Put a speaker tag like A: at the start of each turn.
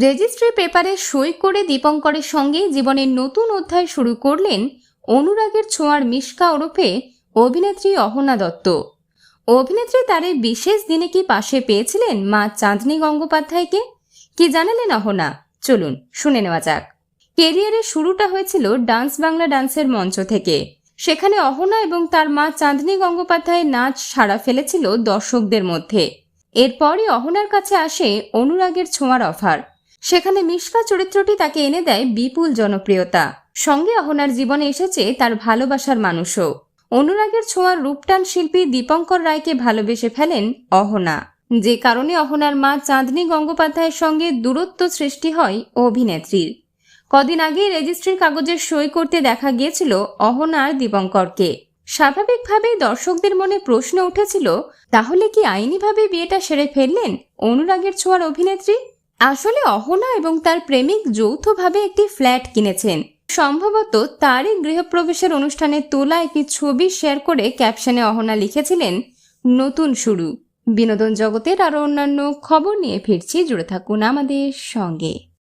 A: Registry পেপারে সই করে দীপঙ্করের সঙ্গে জীবনের নতুন অধ্যায় শুরু করলেন অনুরাগের ছোঁয়ার মিশকা ওরফে অভিনেত্রী অহনা দত্ত। অভিনেত্রী তার এই বিশেষ দিনে কি পাশে পেয়েছিলেন মা চাঁদনী গঙ্গোপাধ্যায়কে? কি জানালেন অহনা? চলুন, শুনে নেওয়া যাক। কেরিয়ারের শুরুটা হয়েছিল ডান্স বাংলা ডান্সের মঞ্চ থেকে। সেখানে অহনা এবং তার মা চাঁদনী গঙ্গোপাধ্যায় নাচ সাড়া ফেলেছিল দর্শকদের মধ্যে। এরপরই অহনার কাছে আসে অনুরাগের ছোঁয়ার অফার। সেখানে মিশকা চরিত্রটি তাকে এনে দেয় বিপুল জনপ্রিয়তা। সঙ্গে অহনার জীবনে এসেছে তার ভালোবাসার মানুষও। অনুরাগের ছোঁয়ার রূপটান শিল্পী দীপঙ্কর রায়কে ভালোবেসে ফেলেন অহনা। যে কারণে অহনার মা চাঁদনী গঙ্গোপাধ্যায়ের সঙ্গে দূরত্ব সৃষ্টি হয় অভিনেত্রীর। কদিন আগে রেজিস্ট্রির কাগজের সই করতে দেখা গিয়েছিল অহনার দীপঙ্করকে। স্বাভাবিকভাবেই দর্শকদের মনে প্রশ্ন উঠেছিল, তাহলে কি আইনিভাবে বিয়েটা সেরে ফেললেন অনুরাগের ছোঁয়ার অভিনেত্রী? আসলে অহনা এবং তার প্রেমিক যৌথভাবে একটি ফ্ল্যাট কিনেছেন। সম্ভবত তারই গৃহপ্রবেশের অনুষ্ঠানে তোলা একটি ছবি শেয়ার করে ক্যাপশনে অহনা লিখেছিলেন, নতুন শুরু। বিনোদন জগতের আরও অন্যান্য খবর নিয়ে ফিরছি, জুড়ে থাকুন আমাদের সঙ্গে।